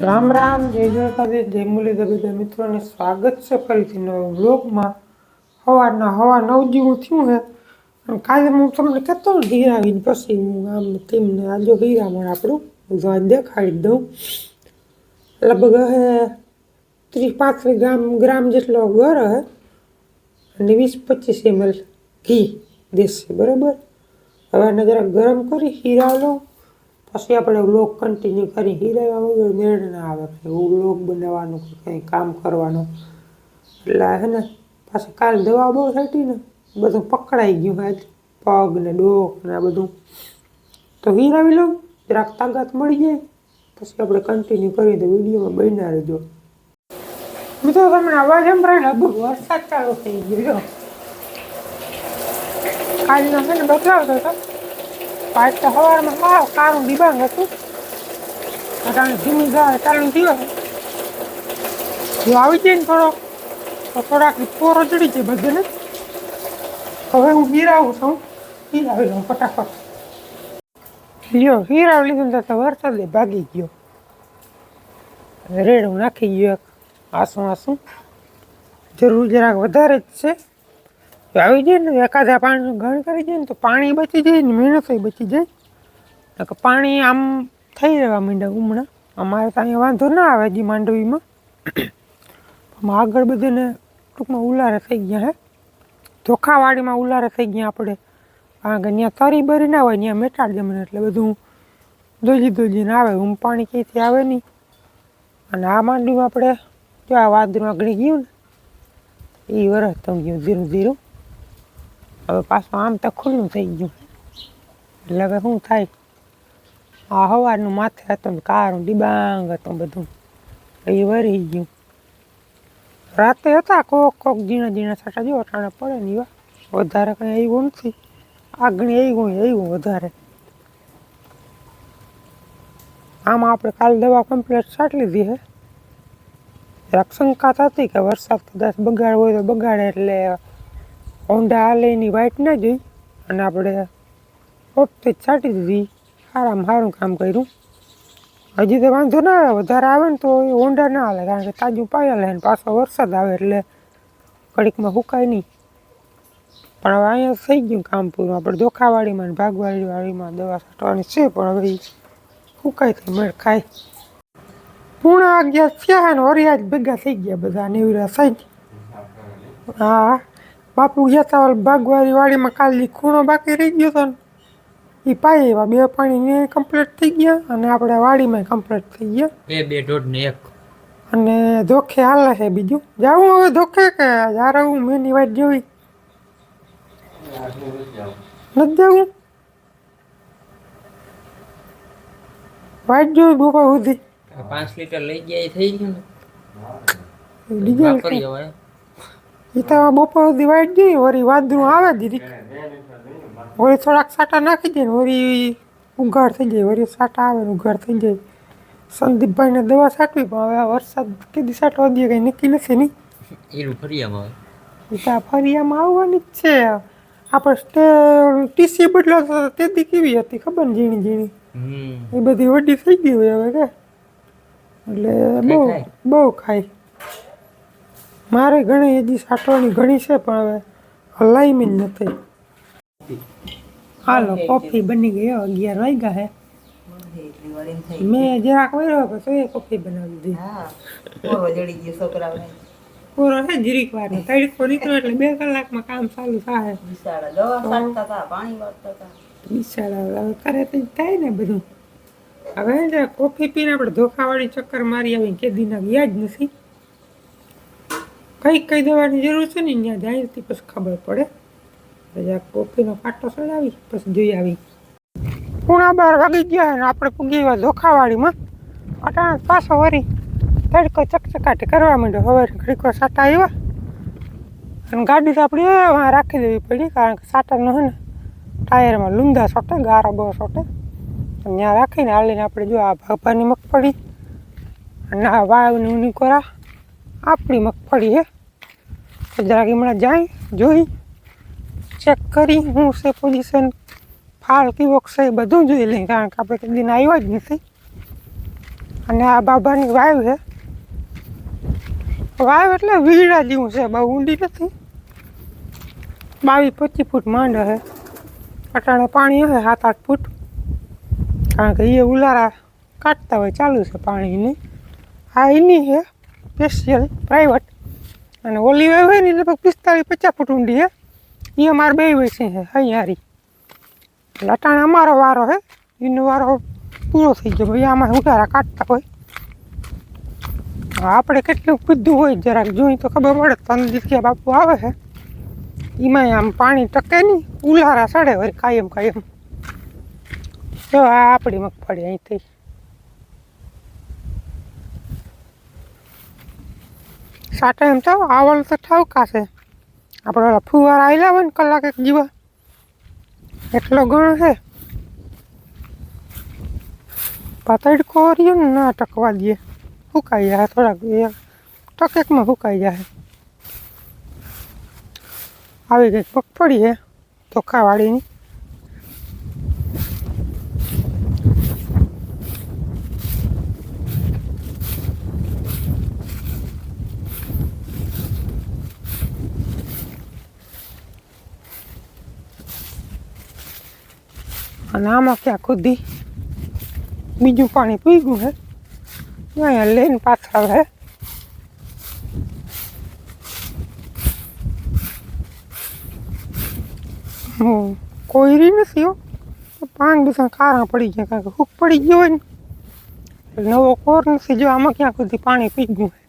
રામ રામ, જય દ્વારકાધીશ જય મુરલીધર બધા મિત્રોને સ્વાગત છે ફરીથી નવા બ્લોગમાં હવાના હવા નવ જેવું થયું છે. અને કાલે હું તમને કહેતો ને હીરાવીને પછી હું આમ તેમને આજો હીરામણ આપણું બધું દેખાડી દઉં. લગભગ હે ત્રીસ પાંત્રીસ ગ્રામ ગ્રામ જેટલો ગર હે. અને વીસ પચીસ એમએલ ઘી દેશે, બરાબર? હવે આને જરાક ગરમ કરી હીરા લઉં. પછી આપણે વ્લોગ કન્ટિન્યુ કરી. હીરા વગર મેળ ના આવે એવું વ્લોગ બનાવવાનું કંઈ કામ કરવાનું. એટલે હે ને, પાછી કાલ દવા બહુ થતી ને, બધું પકડાઈ ગયું આજ પગ ને ડોક ને બધું. તો હીરાવી લઉં જરાક તાકાત મળી જાય. પછી આપણે કન્ટિન્યુ કરી તો વિડીયોમાં બન્યા રહેજો. મિત્રો, તમને અવાજ સંભળાય લગભગ વરસાદ ચાલુ થઈ ગયો. કાલનો છે ને બતાવતો હતો આજ તો સવારમાં સાવ કાળું ડિબાંગ હતું. કારણ ધીમી ગાય કારણ થયો. જો આવી જાય ને થોડો તો થોડાક પોરો ચડી જાય બધાને. હવે હું હીરાવું છું. હીરાવી લઉં ફટાફટ. લ્યો, હીરાવી લીધું તો વરસાદ ભાગી ગયો. રેડું નાખી ગયો આસું આસું. જરૂર જરાક વધારે જ છે. આવી જાય ને એકાદા પાણીનું ગણ કરી જાય ને, તો પાણી બચી જાય ને, મહેનત બચી જાય. કે પાણી આમ થઈ રહેવા માંડે હમણાં અમારે તો અહીંયા વાંધો ના આવે હજી માંડવીમાં. આગળ બધાને ટૂંકમાં ઉલારે થઈ ગયા હે. ધોખાવાડીમાં ઉલારે થઈ ગયા આપણે. કારણ કે ત્યાં તરી બરી ના હોય, ત્યાં મેટાડ જમીન એટલે બધું દોજી દોજીને આવે. હું પાણી ક્યાંથી આવે નહીં. અને આ માંડવીમાં આપણે, જો આ વાદળમાં ગણી ગયું ને એ વરસ તમે ગયું ધીરું ધીરું. હવે પાછું આમ તો ખુલ્લું થઈ ગયું. એટલે હવે શું થાય? આ હવારનું માથે હતું કારું, ડિબાંગ હતું બધું. એ વરી ગયું. રાતે હતા કોક કોક ઝીણા ઝીણા છાંટા જો અટાણે પડે ને એવા. વધારે કંઈ આવ્યું નથી. આગળ આવ્યું આવ્યું વધારે. આમાં આપણે કાલ દવા કમ્પ્લીટ છાંટી લીધી હે. જરાક શંકા થતી કે વરસાદ કદાચ બગાડ હોય તો બગાડે એટલે ઊંડા હાલે એની વાઈટ ના જોઈ અને આપણે પોતે જ છાંટી દીધી. સારામાં સારું કામ કર્યું. હજી તો વાંધો ના આવે, વધારે આવે ને તો એ ઊંડા ના હાલે, કારણ કે તાજું પાયા લે ને પાછો વરસાદ આવે એટલે કડીકમાં સુકાય નહીં. પણ હવે અહીંયા થઈ ગયું કામ પૂરું. આપણે ધોખાવાડીમાં ને ભાગવાડી વાડીમાં દવા છાંટવાની છે, પણ હવે સુકાય તો મેળ ખાય. પૂણા અગિયાર થયા ને ઓરિયા જ ભેગા થઈ ગયા બધા, નેવરા થઈ હા. બાપુ ગયા તા ભાગવારી વાડીમાં કાલની ખૂણો બાકી રહી ગયો હતો ને. એ પાય એવા બે પાણી ને કમ્પ્લીટ થઈ ગયા અને આપણે વાડીમાં કમ્પ્લીટ થઈ ગયા. બે બે દોઢ ને એક. અને ધોખે હાલે છે બીજું. જાવું હવે ધોખે કે હું મેની વાત જોઈ નથી જવું. વાટ જોઈ બપોર સુધી. પાંચ લીટર લઈ ગયા થઈ ગયું ને. ડીઝલ વાપરી તો બપોર સુધી વાટ જોઈ વળી વાંદરું આવે રીક વળી થોડાક સાટા નાખી દે વળી ઉઘાડ થઈ જાય વળી સાટા આવે ને ઉઘાડ થઈ જાય. સંદીપભાઈને દવા છાંટવી પણ હવે આ વરસાદ કીધી છાંટવા દે કંઈ નક્કી નથી નહીં. એનું ફરી આમાં એ તો ફરિયામાં આવવાની જ છે. આપણે સ્ટે ટીસી બદલાતો હતો તેથી કેવી હતી ખબર ને ઝીણી ઝીણી. એ બધી વડી થઈ ગઈ હોય હવે કે. એટલે બહુ બહુ ખાય. મારે ઘણી હજી સાટવાની ઘણી છે પણ હવે હલાઈમી જ નથી. હાલો કોફી બની ગઈ હો, અગિયાર વાગ્યા હે. મેં જરાક વર્યો તો એ કોફી બનાવી દીધી. પૂરો છે જીરીક વાર તડકો નીકળ્યો એટલે બે કલાકમાં કામ ચાલુ થાય. બિસાડા હવે કરે તો થાય ને બધું. હવે કોફી પીને આપણે ધોખાવાળી ચક્કર મારી આવી કેદીના વ્યાજ ગયા જ નથી. કઈ કઈ દેવાની જરૂર છે ને ત્યાં જાય પછી ખબર પડે. પછી કોફીનો કાંટો ચડાવી પછી જોઈ આવી. પૂણા બાર વાગી ગયા અને આપણે પૂગી એવા ધોખાવાળીમાં અટાણ પાછો વરી તડકો ચકચકાટ કરવા માંડ્યો. હવે ઘડીકો સાટા આવ્યા અને ગાડી તો આપણી એવા રાખી દેવી પડી કારણ કે સાટાનો છે ને ટાયરમાં લૂંદા સોટે ગારા બહુ સોટે ત્યાં રાખીને હાલીને આપણે જો આ ભાભાની મગફળી અને આ વાવની ઉની કોરા આપણી મગફળી તો જરાક હમણાં જાય, જોઈ ચેક કરી, હું છે પોઝિશન ફાળ કેવો છે બધું જોઈ લઈ. કારણ કે આપણે કદી આવ્યા જ નથી. અને આ બાબાની વાવ છે વાવ એટલે વીડા જેવું છે, બહુ ઊંડી નથી. બાવીસ પચીસ ફૂટ માંડ છે અટાણે પાણી હશે સાત આઠ ફૂટ. કારણ કે એ ઉલારા કાઢતા હોય, ચાલુ છે પાણીની આ એની છે સ્પેશિયલ પ્રાઇવેટ અને ઓલી વાય હોય ને લગભગ પિસ્તાળીસ પચાસ ફૂટ ઊંડી હે. એ અમારે બે હોય છે અહીંયારી એટલે અટાણે અમારો વારો છે એનો વારો પૂરો થઈ ગયો. ભાઈ આમાં ઉધારા કાઢતા હોય. આપણે કેટલું પીધું હોય જરાક જોઈ તો ખબર પડે ત્રણ દિવસે બાપુ આવે છે એમાં આમ પાણી ટકે નહીં ઉલારા સડે હોય કાયમ કાયમ. જો આ આપણી મગફળી અહીંથી સાટા એમ તો આવલ તો ઠાવકા છે. આપણે ફુવારા આવેલા હોય ને કલાક એક જીવા. એટલો ગણ છે. પાતળકો રહ્યો ને ના ટકવા દઈએ સુકાઈ જાય થોડાક ટકેકમાં સુકાઈ જાય. આવી ગઈ મગફળી છે ચોખાવાળીની અને આમાં ક્યાં ખુદી બીજું પાણી પી ગયું હે. અહીંયા લઈને પાછળ હે. હમ, કોયરી નથી હો. પાંચ બધા કારા પડી ગયા કારણ કે હુક પડી ગયો હોય ને. નવો કોર નથી, જો આમાં ક્યાં સુધી પાણી પી ગયું હે.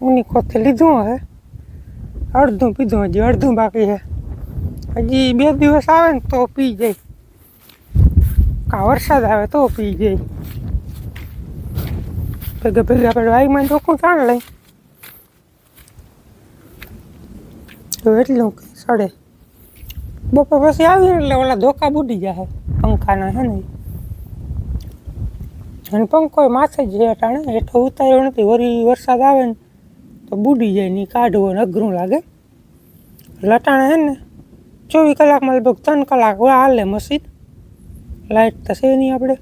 ઉની કોથે લીધું હે. અડધું પીધું હજી, અડધું બાકી છે હજી બે દિવસ આવે ને તો પી જાય. કા વરસાદ આવે તો પી જાય. ભેગા ભેગા આપણે વાઈમાં ચોખ્ખું તાણ લઈ. તો એટલું સડે. બપોર પછી આવીએ એટલે ઓલા ધોકા બુડી જાય પંખાના હે ને. અને પંખો માથે જ અટાણે હેઠો ઉતાર્યો નથી, વરી વરસાદ આવે ને તો બુડી જાય ને કાઢવો ને અઘરું લાગે. લટાણે હે ને, ચોવીસ કલાકમાં લગભગ ત્રણ કલાક હાલે મશીન. લાઇટ તો છે નહીં આપણે.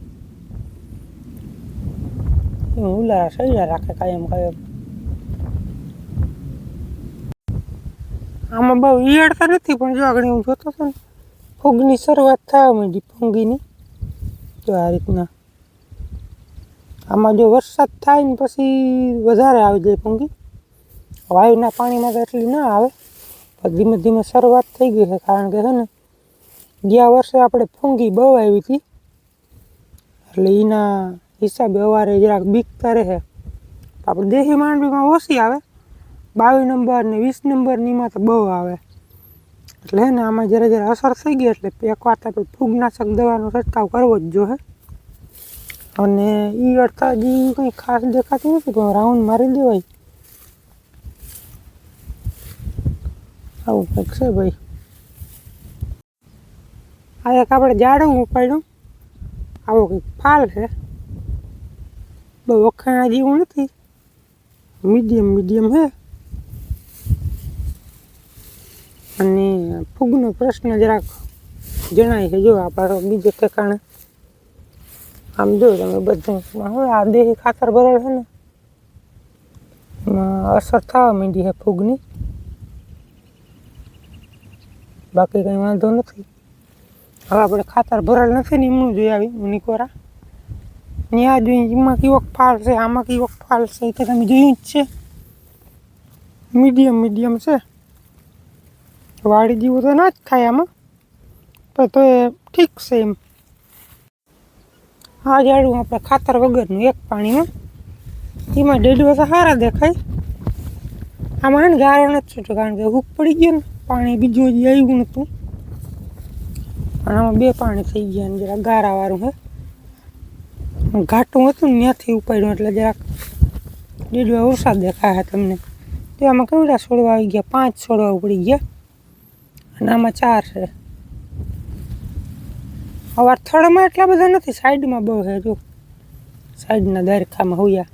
ઉલારા સૈયા રાખે કાયમ કાયમ. આમાં બહુ ઈયળતા નથી, પણ જો આગળ હું જોતો હતો ને, ફૂગની શરૂઆત થવા માંડી ફૂંગીની જો આ રીતના. આમાં જો વરસાદ થાય ને પછી વધારે આવી જાય ફૂંગી વાયુના પાણીમાં તો એટલી ના આવે. ધીમે ધીમે શરૂઆત થઈ ગઈ છે, કારણ કે છે ને ગયા વર્ષે આપણે ફૂંગી બહુ આવી હતી. એટલે એના હિસાબે અવારે જરાક બીકતા રહે આપણે દેશી માંડવીમાં ઓછી આવે. બાવીસ નંબર ને વીસ નંબરનીમાં તો બહુ આવે. એટલે ને આમાં જરા જરા અસર થઈ ગઈ એટલે એક વાર તો આપણે ફૂગનાશક દવાનો છંટકાવ કરવો જ જોઈએ. અને એ અડતા હજી કંઈ ખાસ દેખાતું નથી, પણ રાઉન્ડ મારી દેવાય. આવું કંઈક છે ભાઈ. આ એક આપણે જાડું ઉપાડ્યું આવો કંઈક ફાલ છે. બહુ વખાણા જેવું નથી. મીડિયમ મીડિયમ છે અને ફૂગનો પ્રશ્ન જરાક જણાય છે જો આપણો બીજે ઠેકાણે. આમ જો તમે બધું. હવે આ દેહી ખાતર ભરેલ છે ને. અસર થવા માંડી છે ફૂગની. બાકી કંઈ વાંધો નથી. હવે આપણે ખાતર ભરેલ નથી ને એમનું જોઈ આવી નિકોરા ત્યાં જોઈ એમાં કેવો ફાલ છે આમાં કેવો ફાલ છે તો તમે જોયું જ છે. મીડિયમ મીડિયમ છે. વાડી જેવું તો ના જ થાય આમાં, પણ તો એ ઠીક છે એમ. આ ઝાડું આપણે ખાતર વગરનું એક પાણીમાં એમાં ડેડવા તો સારા દેખાય. આમાં ગારો નથી છૂટ્યો કારણ કે હુક પડી ગયો ને, પાણી બીજું હજી આવ્યું નહોતું અને આમાં બે પાણી થઈ ગયા ને જરા ગારાવાળું હે. ઘાટું હતું ને ત્યાંથી ઉપાડ્યું એટલે જરાક દેડવા ઓછા દેખાય તમને. તો આમાં કેવડા છોડવા આવી ગયા? પાંચ છોડવા ઉપડી ગયા. અને આમાં ચાર છે. અવાર થડમાં એટલા બધા નથી, સાઈડમાં બહુ છે, જો. સાઈડના દારખામાં હુયા.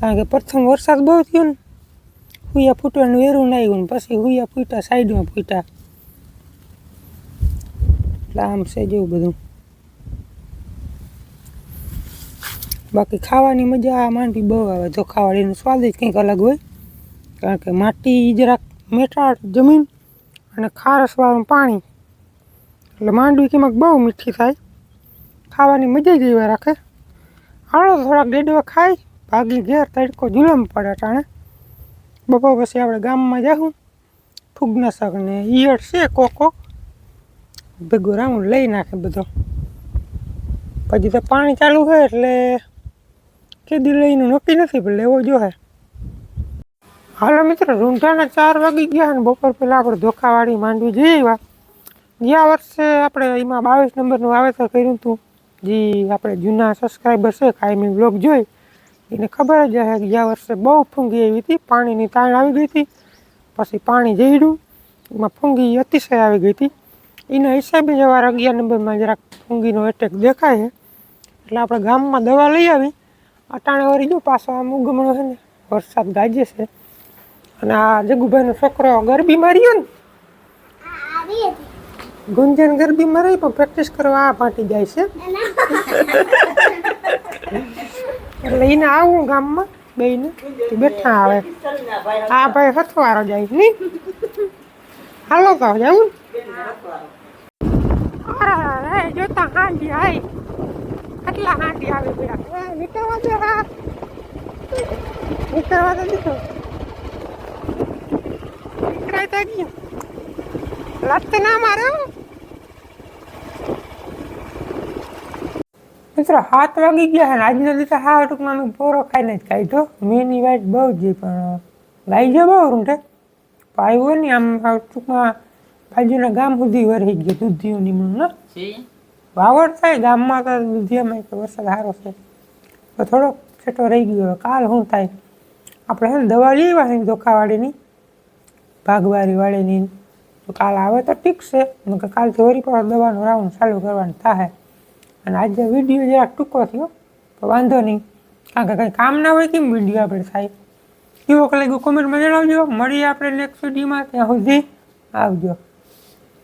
કારણ કે પ્રથમ વરસાદ બહુ થયો ને. હુયા ફૂટવાનું વેરું ના આવ્યું ને પછી હુયા ફૂટ્યા, સાઈડમાં ફૂટ્યા. એટલે આમ છે, જેવું બધું. બાકી ખાવાની મજા આ માંડવી બહુ આવે. જો ખાવાડીનો સ્વાદ જ કંઈક અલગ હોય. કારણ કે માટી જરાક મેટાળ જમીન અને ખારસવાળું પાણી. એટલે માંડવી કિંમત બહુ મીઠી થાય. ખાવાની મજા જ એવા રાખે. હાલો થોડાક ડેડવા ખાય ભાગી ઘેર તડકો જુલમ પડે ટાણે બપોર પછી આપણે ગામમાં જાઉં ફૂગનાશક ને ઈયળ છે કોકો. ભેગું રાઉન્ડ લઈ નાખે બધો. પછી તો પાણી ચાલુ હોય એટલે કેદી લઈને નક્કી નથી, પણ લેવો જોઈએ હાલો મિત્રો રૂંઢાના ચાર વાગી ગયા અને બપોર પહેલાં આપણે ધોખાવાળી માંડવી જઈ આવ્યા. ગયા વર્ષે આપણે એમાં બાવીસ નંબરનું વાવેતર કર્યું હતું. જે, આપણે જૂના સબસ્ક્રાઈબર છે, કાયમી બ્લોગ જોઈ. એને ખબર જ હશે ગયા વર્ષે બહુ ફૂંગી આવી હતી, પાણીની તાણ આવી ગઈ હતી. પછી પાણી જઈડ્યું એમાં ફૂંગી અતિશય આવી ગઈ હતી. એના હિસાબે જ વાર અગિયાર નંબરમાં જરાક ફૂંગીનો એટેક દેખાય છે એટલે આપણે ગામમાં દવા લઈ આવી અટાણે વળી જો પાછો આમ ઉગમણો છે ને વરસાદ ગાજે છે અને આ જગુભાઈનો છોકરો ગરબી માર્યો ને ગુંજન ગરબી મારી પણ પ્રેક્ટિસ કરવા આ પાટી જાય છે એટલે એને આવું ગામમાં બેયને તે બેઠા આવે આ ભાઈ હથવારો જાય નહીં હાલો તો જવું અરે જોતા હાંડી આઈ કેટલા હાંડી આવી એ નીકળવા દે હા. નીકળવા તો દીધો નીકળાય તો ગયો લત ના મારો. મિત્રો હાથ વાગી ગયા અને આજનો દિવસે હા ટૂંકમાં અમે પોરો ખાઈને જ કાઢ્યો. મેની વાઈટ બહુ જ પણ લાઈ ગયો બહુ રૂંઢે આવ્યો ને આમ ટૂંકમાં બાજુના ગામ સુધી વરહી ગયો દૂધીઓની મને છે વાવડ થાય, ગામમાં તો દુધિયામાં કે વરસાદ સારો છે. તો થોડોક છેટો રહી ગયો કાલ શું થાય? આપણે હે દવા લઈ આવવાની ધોખાવાળીની ભાગવારી વાળીની. તો કાલ આવે તો ઠીક છે કે કાલથી વરી પણ દવાનો રાઉન્ડ ચાલુ કરવાનું થાય અને આજે વીડિયો જરાક ટૂંકો થયો, તો વાંધો નહીં. કારણ કે કંઈ કામ ના હોય કેમ વીડિયો આપણે થાય? કેવો કલાક કોમેન્ટમાં જણાવજો, મળીએ આપણે નેક્સ્ટ વિડીયોમાં ત્યાં સુધી આવજો.